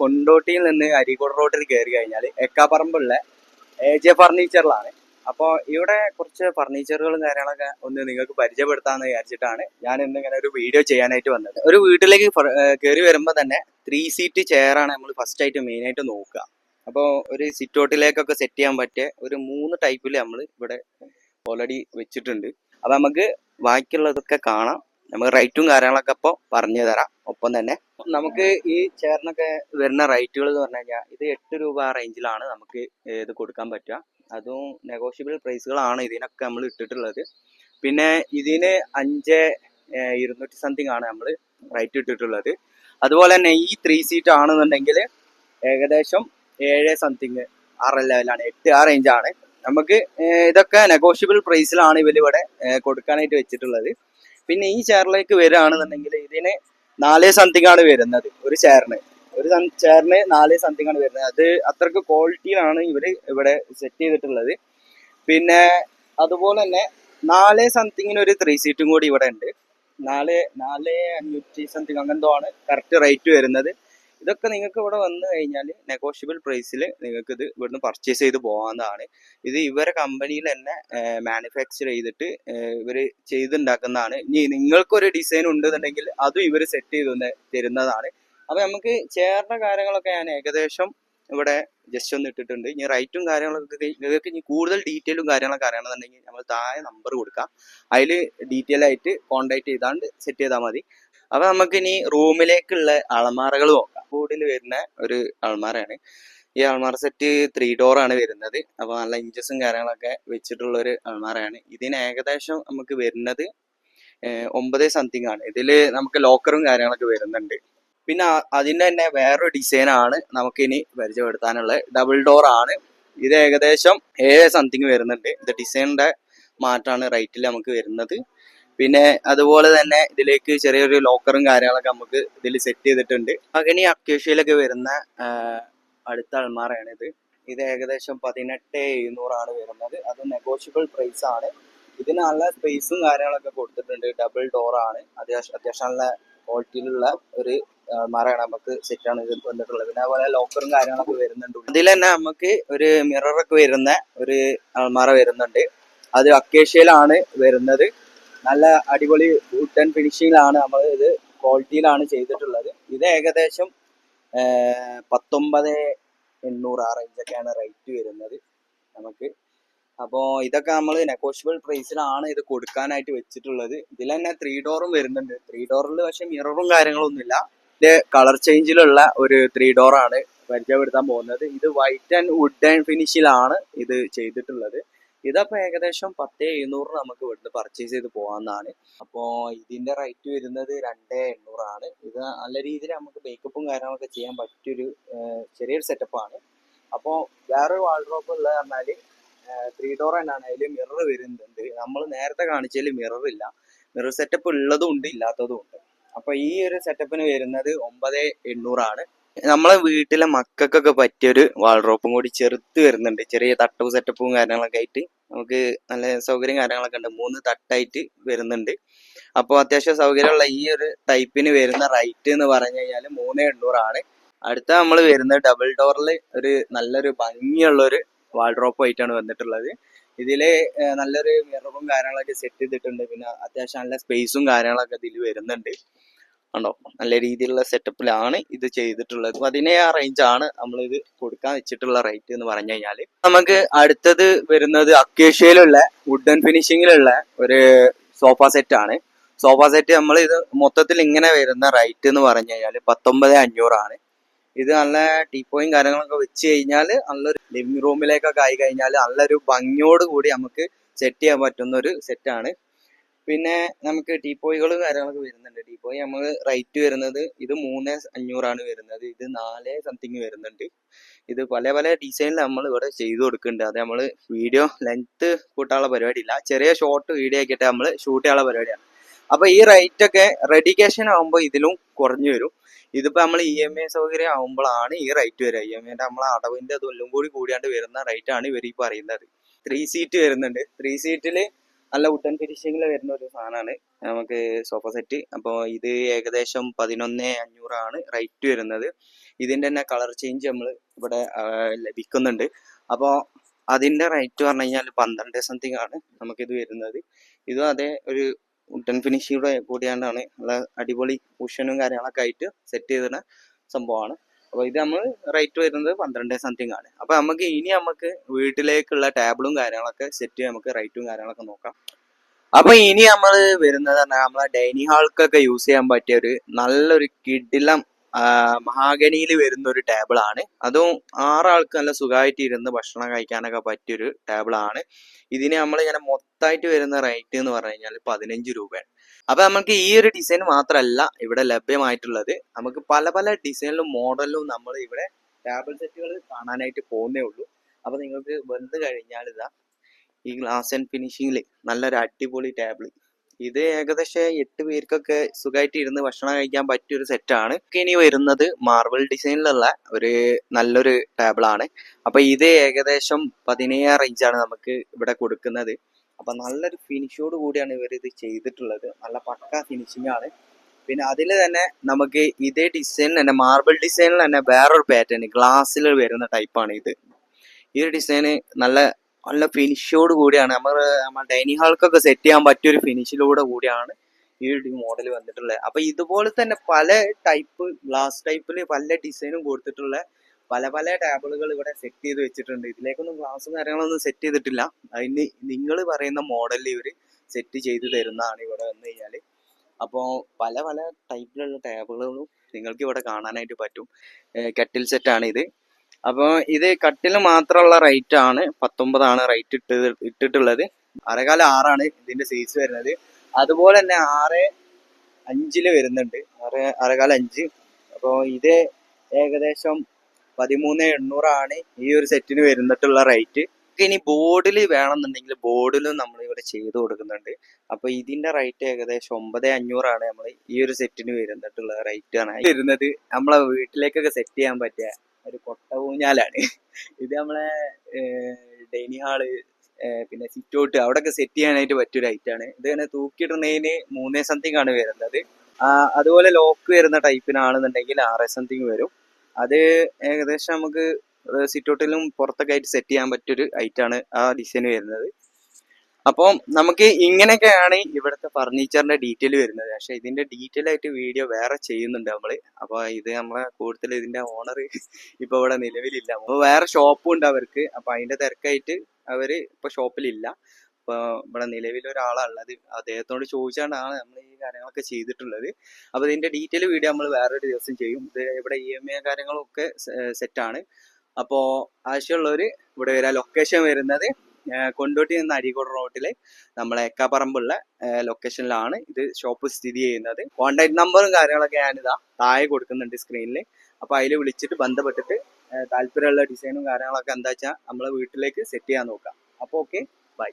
കൊണ്ടോട്ടിയിൽ നിന്ന് അരീക്കോട് റോഡിൽ കയറി കഴിഞ്ഞാൽ എക്കാപ്പറമ്പുള്ള എ ജെ ഫർണിച്ചറിലാണ്. അപ്പോൾ ഇവിടെ കുറച്ച് ഫർണിച്ചറുകളും കാര്യങ്ങളൊക്കെ ഒന്ന് നിങ്ങൾക്ക് പരിചയപ്പെടുത്താമെന്ന് വിചാരിച്ചിട്ടാണ് ഞാൻ ഇന്ന് ഇങ്ങനെ ഒരു വീഡിയോ ചെയ്യാനായിട്ട് വന്നത്. ഒരു വീട്ടിലേക്ക് കയറി വരുമ്പോൾ തന്നെ ത്രീ സീറ്റ് ചെയറാണ് നമ്മൾ ഫസ്റ്റ് ആയിട്ട് മെയിൻ ആയിട്ട് നോക്കുക. അപ്പോൾ ഒരു സിറ്റ് ഔട്ടിലേക്കൊക്കെ സെറ്റ് ചെയ്യാൻ പറ്റിയ ഒരു മൂന്ന് ടൈപ്പിൽ നമ്മൾ ഇവിടെ ഓൾറെഡി വെച്ചിട്ടുണ്ട്. അത് നമുക്ക് ബാക്കിയുള്ളതൊക്കെ കാണാം. നമുക്ക് റേറ്റും കാര്യങ്ങളൊക്കെ അപ്പോൾ പറഞ്ഞു തരാം. ഒപ്പം തന്നെ നമുക്ക് ഈ ചെയറിനൊക്കെ വരുന്ന റേറ്റുകൾ എന്ന് പറഞ്ഞു കഴിഞ്ഞാൽ ഇത് എട്ട് രൂപ റേഞ്ചിലാണ് നമുക്ക് ഇത് കൊടുക്കാൻ പറ്റുക. അതും നെഗോഷ്യബിൾ പ്രൈസുകളാണ് ഇതിനൊക്കെ നമ്മൾ ഇട്ടിട്ടുള്ളത്. പിന്നെ ഇതിന് അഞ്ച് ഇരുന്നൂറ്റി സംതിങ് ആണ് നമ്മൾ റേറ്റ് ഇട്ടിട്ടുള്ളത്. അതുപോലെ തന്നെ ഈ ത്രീ സീറ്റ് ആണെന്നുണ്ടെങ്കിൽ ഏകദേശം ഏഴ് സംതിങ് ആറ് ലെവലാണ് എട്ട് ആ റേഞ്ചാണ് നമുക്ക് ഇതൊക്കെ നെഗോഷ്യബിൾ പ്രൈസിലാണ് ഇവർ ഇവിടെ കൊടുക്കാനായിട്ട് വെച്ചിട്ടുള്ളത്. പിന്നെ ഈ ചെയറിലേക്ക് വരികയാണെന്നുണ്ടെങ്കിൽ ഇതിന് നാല് സംതിങ്ങാണ് വരുന്നത്. ഒരു ചെയറിന് ഒരു ചെയറിന് നാല് സംതിങ്ങാണ് വരുന്നത്. അത് അത്രയ്ക്ക് ക്വാളിറ്റിയിലാണ് ഇവർ ഇവിടെ സെറ്റ് ചെയ്തിട്ടുള്ളത്. പിന്നെ അതുപോലെ തന്നെ നാല് സംതിങ്ങിന് ഒരു ത്രീ സീറ്റും കൂടി ഇവിടെ ഉണ്ട്. നാല് നാല് അഞ്ഞൂറ്റി സംതിങ് അങ്ങനെന്തോ ആണ് കറക്റ്റ് റേറ്റ് വരുന്നത്. ഇതൊക്കെ നിങ്ങൾക്ക് ഇവിടെ വന്നു കഴിഞ്ഞാൽ നെഗോഷ്യബിൾ പ്രൈസിൽ നിങ്ങൾക്ക് ഇത് ഇവിടുന്ന് പർച്ചേസ് ചെയ്ത് പോകാവുന്നതാണ്. ഇത് ഇവരെ കമ്പനിയിൽ തന്നെ മാനുഫാക്ചർ ചെയ്തിട്ട് ഇവർ ചെയ്തുണ്ടാക്കുന്നതാണ്. ഇനി നിങ്ങൾക്കൊരു ഡിസൈൻ ഉണ്ടെന്നുണ്ടെങ്കിൽ അതും ഇവർ സെറ്റ് ചെയ്ത് തരുന്നതാണ്. അപ്പോൾ നമുക്ക് ചേർന്ന കാര്യങ്ങളൊക്കെ ഞാൻ ഏകദേശം ഇവിടെ ജസ്റ്റ് ഒന്ന് ഇട്ടിട്ടുണ്ട്. ഇനി റൈറ്റും കാര്യങ്ങളൊക്കെ നിങ്ങൾക്ക് ഇനി കൂടുതൽ ഡീറ്റെയിലും കാര്യങ്ങളൊക്കെ അറിയണമെന്നുണ്ടെങ്കിൽ നമ്മൾ താഴെ നമ്പർ കൊടുക്കാം. അതിൽ ഡീറ്റെയിൽ ആയിട്ട് കോണ്ടാക്ട് ചെയ്താണ്ട് സെറ്റ് ചെയ്താൽ മതി. അപ്പൊ നമുക്ക് ഇനി റൂമിലേക്കുള്ള അളമാറകൾ നോക്കാം. കൂടുതൽ വരുന്ന ഒരു അൾമാരയാണ് ഈ അൾമാറ സെറ്റ് ത്രീ ഡോർ ആണ് വരുന്നത്. അപ്പോൾ നല്ല ഇഞ്ചസും കാര്യങ്ങളൊക്കെ വെച്ചിട്ടുള്ള ഒരു അൾമാരയാണ് ഇതിന് ഏകദേശം നമുക്ക് വരുന്നത് ഒമ്പത് സംതിങ് ആണ്. ഇതിൽ നമുക്ക് ലോക്കറും കാര്യങ്ങളൊക്കെ വരുന്നുണ്ട്. പിന്നെ അതിന്റെ തന്നെ വേറൊരു ഡിസൈൻ ആണ് നമുക്ക് പരിചയപ്പെടുത്താനുള്ളത് ഡബിൾ ഡോർ ആണ്. ഇത് ഏകദേശം ഏഴ് സംതിങ് വരുന്നുണ്ട്. ഇത് ഡിസൈനിന്റെ മാറ്റാണ് റേറ്റിൽ നമുക്ക് വരുന്നത്. പിന്നെ അതുപോലെ തന്നെ ഇതിലേക്ക് ചെറിയൊരു ലോക്കറും കാര്യങ്ങളൊക്കെ നമുക്ക് ഇതിൽ സെറ്റ് ചെയ്തിട്ടുണ്ട്. മകനി അക്വേഷ്യയിലൊക്കെ വരുന്ന അടുത്ത അൾമാറയാണ് ഇത്. ഇത് ഏകദേശം പതിനെട്ട് എഴുന്നൂറാണ് വരുന്നത്. അത് നെഗോഷ്യബിൾ പ്രൈസ് ആണ്. ഇതിന് നല്ല സ്പേസും കാര്യങ്ങളൊക്കെ കൊടുത്തിട്ടുണ്ട്. ഡബിൾ ഡോർ ആണ്. അത്യാവശ്യം അത്യാവശ്യം നല്ല ക്വാളിറ്റിയിലുള്ള ഒരു മരമാണ് നമുക്ക് സെറ്റ് ആണ് ഇത് വന്നിട്ടുള്ളത്. പിന്നെ അതുപോലെ ലോക്കറും കാര്യങ്ങളൊക്കെ വരുന്നുണ്ട്. അതിൽ തന്നെ നമുക്ക് ഒരു മിററൊക്കെ വരുന്ന ഒരു അൾമാറ വരുന്നുണ്ട്. അത് അക്കേഷ്യയിലാണ് വരുന്നത്. നല്ല അടിപൊളി വുഡൻ ഫിനിഷിങ്ങിലാണ് നമ്മൾ ഇത് ക്വാളിറ്റിയിലാണ് ചെയ്തിട്ടുള്ളത്. ഇത് ഏകദേശം പത്തൊമ്പത് എണ്ണൂറ് ആ റേഞ്ചൊക്കെയാണ് റേറ്റ് വരുന്നത് നമുക്ക്. അപ്പോൾ ഇതൊക്കെ നമ്മൾ നെഗോഷ്യബിൾ പ്രൈസിലാണ് ഇത് കൊടുക്കാനായിട്ട് വെച്ചിട്ടുള്ളത്. ഇതിൽ തന്നെ ത്രീ ഡോറും വരുന്നുണ്ട്. ത്രീ ഡോറിൽ പക്ഷേ മിററും കാര്യങ്ങളൊന്നുമില്ല. കളർ ചേഞ്ചിലുള്ള ഒരു ത്രീ ഡോർ ആണ് പരിചയപ്പെടുത്താൻ പോകുന്നത്. ഇത് വൈറ്റ് ആൻഡ് വുഡ് ആൻഡ് ഫിനിഷിലാണ് ഇത് ചെയ്തിട്ടുള്ളത്. ഇതപ്പോൾ ഏകദേശം പത്ത് എഴുന്നൂറ് നമുക്ക് ഇവിടുന്ന് പർച്ചേസ് ചെയ്ത് പോകാവുന്നതാണ്. അപ്പോൾ ഇതിന്റെ റേറ്റ് വരുന്നത് രണ്ട് എണ്ണൂറാണ് ഇത് നല്ല രീതിയിൽ നമുക്ക് മേക്കപ്പും കാര്യങ്ങളൊക്കെ ചെയ്യാൻ പറ്റിയൊരു ചെറിയൊരു സെറ്റപ്പാണ് അപ്പോൾ വേറൊരു വാൾഡ്രോപ്പ് ഉള്ളത് പറഞ്ഞാൽ ത്രീ ഡോർ തന്നെയാണ് മിറർ വരുന്നുണ്ട്. നമ്മൾ നേരത്തെ കാണിച്ചതിൽ മിറർ ഇല്ല. മിറർ സെറ്റപ്പ് ഉള്ളതും ഉണ്ട് ഇല്ലാത്തതും ഉണ്ട്. അപ്പൊ ഈ ഒരു സെറ്റപ്പിന് വരുന്നത് ഒമ്പത് എണ്ണൂറാണ്. നമ്മളെ വീട്ടിലെ മക്കൾക്കൊക്കെ പറ്റിയൊരു വാൾഡ്രോപ്പും കൂടി ചെറുത്ത് വരുന്നുണ്ട്. ചെറിയ തട്ടവും സെറ്റപ്പും കാര്യങ്ങളൊക്കെ ആയിട്ട് നമുക്ക് നല്ല സൗകര്യം കാര്യങ്ങളൊക്കെ ഉണ്ട്. മൂന്ന് തട്ടായിട്ട് വരുന്നുണ്ട്. അപ്പോൾ അത്യാവശ്യം സൗകര്യമുള്ള ഈ ഒരു ടൈപ്പിന് വരുന്ന റൈറ്റ് എന്ന് പറഞ്ഞു കഴിഞ്ഞാൽ മൂന്ന് എണ്ണൂറാണ്. അടുത്ത നമ്മൾ വരുന്ന ഡബിൾ ഡോറിൽ ഒരു നല്ലൊരു ഭംഗിയുള്ള ഒരു വാൾഡ്രോപ്പ് ആയിട്ടാണ് വന്നിട്ടുള്ളത്. ഇതിൽ നല്ലൊരു മിററും കാര്യങ്ങളൊക്കെ സെറ്റ് ചെയ്തിട്ടുണ്ട്. പിന്നെ അത്യാവശ്യം നല്ല സ്പേസും കാര്യങ്ങളൊക്കെ ഇതിൽ വരുന്നുണ്ട്. ഉണ്ടോ നല്ല രീതിയിലുള്ള സെറ്റപ്പിലാണ് ഇത് ചെയ്തിട്ടുള്ളത്. പതിനേഴ് റേഞ്ച് ആണ് നമ്മൾ ഇത് കൊടുക്കാൻ വെച്ചിട്ടുള്ള റേറ്റ് എന്ന് പറഞ്ഞു കഴിഞ്ഞാൽ നമുക്ക് അടുത്തത് വരുന്നത് അക്കേഷ്യയിലുള്ള വുഡൻ ഫിനിഷിങ്ങിലുള്ള ഒരു സോഫ സെറ്റ് ആണ്. സോഫ സെറ്റ് നമ്മൾ ഇത് മൊത്തത്തിൽ ഇങ്ങനെ വരുന്ന റേറ്റ് എന്ന് പറഞ്ഞു കഴിഞ്ഞാൽ പത്തൊമ്പത് അഞ്ഞൂറാണ് ഇത് നല്ല ടീപ്പോയും കാര്യങ്ങളൊക്കെ വെച്ച് കഴിഞ്ഞാൽ നല്ലൊരു ലിവിംഗ് റൂമിലേക്കൊക്കെ ആയി കഴിഞ്ഞാൽ നല്ലൊരു ഭംഗിയോട് കൂടി നമുക്ക് സെറ്റ് ചെയ്യാൻ പറ്റുന്ന ഒരു സെറ്റാണ് പിന്നെ നമുക്ക് ടീപ്പോയികളും കാര്യങ്ങളൊക്കെ വരുന്നുണ്ട്. ടീപ്പോയി നമ്മൾ റേറ്റ് വരുന്നത് ഇത് മൂന്ന് അഞ്ഞൂറാണ് വരുന്നത്. ഇത് നാല് സംതിങ് വരുന്നുണ്ട്. ഇത് പല പല ഡിസൈനിൽ നമ്മൾ ഇവിടെ ചെയ്തു കൊടുക്കുന്നുണ്ട്. അത് നമ്മൾ വീഡിയോ ലെങ്ത് കൂട്ടാനുള്ള പരിപാടി പരിപാടിയില്ല. ചെറിയ ഷോർട്ട് വീഡിയോ ആക്കിയിട്ട് നമ്മൾ ഷൂട്ട് ചെയ്യാനുള്ള പരിപാടിയാണ്. അപ്പോൾ ഈ റേറ്റ് ഒക്കെ റെഡിക്കേഷൻ ആകുമ്പോൾ ഇതിലും കുറഞ്ഞു വരും. ഇതിപ്പോൾ നമ്മൾ ഇ എം ഐ സൗകര്യം ആകുമ്പോഴാണ് ഈ റേറ്റ് വരിക. ഇ എം ഐന്റെ നമ്മളെ അടവിന്റെ അതെല്ലാം കൂടി കൂടിയാണ്ട് വരുന്ന റേറ്റ് ആണ് ഇവർ ഈ പറയുന്നത്. ത്രീ സീറ്റ് വരുന്നുണ്ട്. ത്രീ സീറ്റിൽ നല്ല വുഡൻ ഫിനിഷിംഗിൽ വരുന്ന ഒരു സാധനമാണ് നമുക്ക് സോഫ സെറ്റ് അപ്പോൾ ഇത് ഏകദേശം പതിനൊന്ന് അഞ്ഞൂറാണ് റേറ്റ് വരുന്നത്. ഇതിന്റെ തന്നെ കളർ ചേഞ്ച് നമ്മൾ ഇവിടെ ലഭിക്കുന്നുണ്ട്. അപ്പോൾ അതിന്റെ റേറ്റ് പറഞ്ഞു കഴിഞ്ഞാൽ പന്ത്രണ്ട് സംതിങ് ആണ് നമുക്കിത് വരുന്നത്. ഇതും അതേ ഒരു വുഡൻ ഫിനിഷിയുടെ കൂടിയാണ്ടാണ്. നല്ല അടിപൊളി കുഷനും കാര്യങ്ങളൊക്കെ ആയിട്ട് സെറ്റ് ചെയ്തിരുന്ന സംഭവമാണ്. അപ്പോൾ ഇത് നമ്മൾ റേറ്റ് വരുന്നത് പന്ത്രണ്ട് സംതിങ് ആണ്. അപ്പോൾ നമുക്ക് ഇനി നമുക്ക് വീട്ടിലേക്കുള്ള ടേബിളും കാര്യങ്ങളൊക്കെ സെറ്റ് നമുക്ക് റേറ്റും കാര്യങ്ങളൊക്കെ നോക്കാം. അപ്പൊ ഇനി നമ്മൾ വരുന്നത് പറഞ്ഞാൽ നമ്മളെ ഡൈനിങ് ഹാൾക്കൊക്കെ യൂസ് ചെയ്യാൻ പറ്റിയ ഒരു നല്ലൊരു കിടിലം മഹാഗനിയിൽ വരുന്ന ഒരു ടേബിൾ ആണ് അതും ആറാൾക്ക് നല്ല സുഖമായിട്ട് ഇരുന്ന് ഭക്ഷണം കഴിക്കാനൊക്കെ പറ്റിയൊരു ടേബിൾ ആണ് ഇതിന് നമ്മൾ ഇങ്ങനെ മൊത്തമായിട്ട് വരുന്ന റേറ്റ് എന്ന് പറഞ്ഞു കഴിഞ്ഞാൽ പതിനഞ്ച് രൂപയാണ്. അപ്പൊ നമുക്ക് ഈ ഒരു ഡിസൈൻ മാത്രമല്ല ഇവിടെ ലഭ്യമായിട്ടുള്ളത്. നമുക്ക് പല പല ഡിസൈനിലും മോഡലിലും നമ്മൾ ഇവിടെ ടേബിൾ സെറ്റുകൾ കാണാനായിട്ട് പോകുന്നേ ഉള്ളൂ. അപ്പൊ നിങ്ങൾക്ക് വന്നു കഴിഞ്ഞാൽ ഇതാ ഈ ഗ്ലാസ് ആൻഡ് ഫിനിഷിങ്ങിൽ നല്ലൊരു അടിപൊളി ടേബിൾ ഇത് ഏകദേശം എട്ട് പേർക്കൊക്കെ സുഖമായിട്ട് ഇരുന്ന് ഭക്ഷണം കഴിക്കാൻ പറ്റിയ ഒരു സെറ്റാണ് ഇനി വരുന്നത് മാർബിൾ ഡിസൈനിലുള്ള ഒരു നല്ലൊരു ടേബിൾ ആണ്. അപ്പൊ ഇത് ഏകദേശം പതിനേഴ് റേഞ്ചാണ് നമുക്ക് ഇവിടെ കൊടുക്കുന്നത്. അപ്പൊ നല്ലൊരു ഫിനിഷോട് കൂടിയാണ് ഇവർ ഇത് ചെയ്തിട്ടുള്ളത്. നല്ല പക്ക ഫിനിഷിംഗ് ആണ്. പിന്നെ അതിൽ തന്നെ നമുക്ക് ഇതേ ഡിസൈൻ തന്നെ മാർബിൾ ഡിസൈനിൽ തന്നെ വേറൊരു പാറ്റേൺ ഗ്ലാസ്സിൽ വരുന്ന ടൈപ്പാണ് ഇത്. ഈ ഒരു ഡിസൈന് നല്ല നല്ല ഫിനിഷോട് കൂടിയാണ്. നമ്മൾ നമ്മൾ ഡൈനിങ് ഹാൾക്കൊക്കെ സെറ്റ് ചെയ്യാൻ പറ്റിയ ഒരു ഫിനിഷിലൂടെ കൂടിയാണ് ഈ ഒരു മോഡൽ വന്നിട്ടുള്ളത്. അപ്പൊ ഇതുപോലെ തന്നെ പല ടൈപ്പ് ഗ്ലാസ് ടൈപ്പിൽ പല ഡിസൈനും കൊടുത്തിട്ടുള്ള പല പല ടേബിളുകൾ ഇവിടെ സെറ്റ് ചെയ്ത് വെച്ചിട്ടുണ്ട്. ഇതിലേക്കൊന്നും ഗ്ലാസും കാര്യങ്ങളൊന്നും സെറ്റ് ചെയ്തിട്ടില്ല. അതിന് നിങ്ങൾ പറയുന്ന മോഡലിൽ ഇവർ സെറ്റ് ചെയ്ത് തരുന്നതാണ് ഇവിടെ വന്നു കഴിഞ്ഞാൽ അപ്പോൾ പല പല ടൈപ്പിലുള്ള ടേബിളുകളും നിങ്ങൾക്ക് ഇവിടെ കാണാനായിട്ട് പറ്റും. കെറ്റിൽ സെറ്റാണ് ഇത് അപ്പോൾ ഇത് കട്ടിന് മാത്രമുള്ള റേറ്റ് ആണ്. പത്തൊമ്പതാണ് റേറ്റ് ഇട്ട് ഇട്ടിട്ടുള്ളത്. അരകാല ആറാണ് ഇതിന്റെ സൈസ് വരുന്നത്. അതുപോലെ തന്നെ ആറ് അഞ്ചിൽ വരുന്നുണ്ട്. ആറ് അരകാല അഞ്ച്. അപ്പോൾ ഇത് ഏകദേശം പതിമൂന്ന് എണ്ണൂറാണ് ഈ ഒരു സെറ്റിന് വരുന്നിട്ടുള്ള റേറ്റ് ഇനി ബോർഡിൽ വേണമെന്നുണ്ടെങ്കിൽ ബോർഡിലും നമ്മൾ ഇവിടെ ചെയ്ത് കൊടുക്കുന്നുണ്ട്. അപ്പൊ ഇതിന്റെ റേറ്റ് ഏകദേശം ഒമ്പത് അഞ്ഞൂറാണ് നമ്മൾ ഈ ഒരു സെറ്റിന് വരുന്നിട്ടുള്ള റേറ്റ് ആണ്. വരുന്നത് നമ്മളെ വീട്ടിലേക്കൊക്കെ സെറ്റ് ചെയ്യാൻ പറ്റിയ ഒരു കൊട്ട ഊഞ്ഞാലാണ് ഇത് നമ്മളെ ഡൈനിങ് ഹാൾ പിന്നെ സിറ്റ് ഔട്ട് അവിടെയൊക്കെ സെറ്റ് ചെയ്യാനായിട്ട് പറ്റിയൊരു ഐറ്റാണ് ഇത് തന്നെ തൂക്കിയിടുന്നതിന് മൂന്നേ സംതിങ് ആണ് വരുന്നത്. അതുപോലെ ലോക്ക് വരുന്ന ടൈപ്പിനാണെന്നുണ്ടെങ്കിൽ ആറ് സംതിങ് വരും. അത് ഏകദേശം നമുക്ക് സിറ്റ് ഔട്ടിലും പുറത്തൊക്കെ ആയിട്ട് സെറ്റ് ചെയ്യാൻ പറ്റിയൊരു ഐറ്റാണ് ആ ഡിസൈൻ വരുന്നത്. അപ്പം നമുക്ക് ഇങ്ങനെയൊക്കെയാണ് ഇവിടുത്തെ ഫർണിച്ചറിന്റെ ഡീറ്റെയിൽ വരുന്നത്. പക്ഷെ ഇതിന്റെ ഡീറ്റെയിൽ ആയിട്ട് വീഡിയോ വേറെ ചെയ്യുന്നുണ്ട് നമ്മൾ അപ്പൊ ഇത് നമ്മളെ കൂടുതൽ ഇതിന്റെ ഓണർ ഇപ്പൊ ഇവിടെ നിലവിലില്ല. അപ്പൊ വേറെ ഷോപ്പും ഉണ്ട് അവർക്ക്. അപ്പൊ അതിന്റെ തിരക്കായിട്ട് അവർ ഇപ്പൊ ഷോപ്പിലില്ല അപ്പൊ ഇവിടെ നിലവിൽ ഒരാളുള്ളത് അദ്ദേഹത്തോട് ചോദിച്ചാണ്ടാണ് നമ്മൾ ഈ കാര്യങ്ങളൊക്കെ ചെയ്തിട്ടുള്ളത്. അപ്പൊ ഇതിന്റെ ഡീറ്റെയിൽ വീഡിയോ നമ്മൾ വേറൊരു ദിവസം ചെയ്യും. ഇത് ഇവിടെ ഇ എം ഐ കാര്യങ്ങളൊക്കെ സെറ്റാണ് അപ്പോൾ ആവശ്യമുള്ളവർ ഇവിടെ വരാം. ലൊക്കേഷൻ വരുന്നത് കൊണ്ടോട്ടി നിന്ന് അരീക്കോട് റോഡിലെ നമ്മളെ എക്കാപ്പറമ്പുള്ള ലൊക്കേഷനിലാണ് ഇത് ഷോപ്പ് സ്ഥിതി ചെയ്യുന്നത്. കോൺടാക്ട് നമ്പറും കാര്യങ്ങളൊക്കെ ഞാനിതാ താഴെ കൊടുക്കുന്നുണ്ട് സ്ക്രീനിൽ അപ്പൊ അതിൽ വിളിച്ചിട്ട് ബന്ധപ്പെട്ടിട്ട് താല്പര്യമുള്ള ഡിസൈനും കാര്യങ്ങളൊക്കെ എന്താ വെച്ചാൽ നമ്മളെ വീട്ടിലേക്ക് സെറ്റ് ചെയ്യാൻ നോക്കാം. അപ്പോൾ ഓക്കെ ബൈ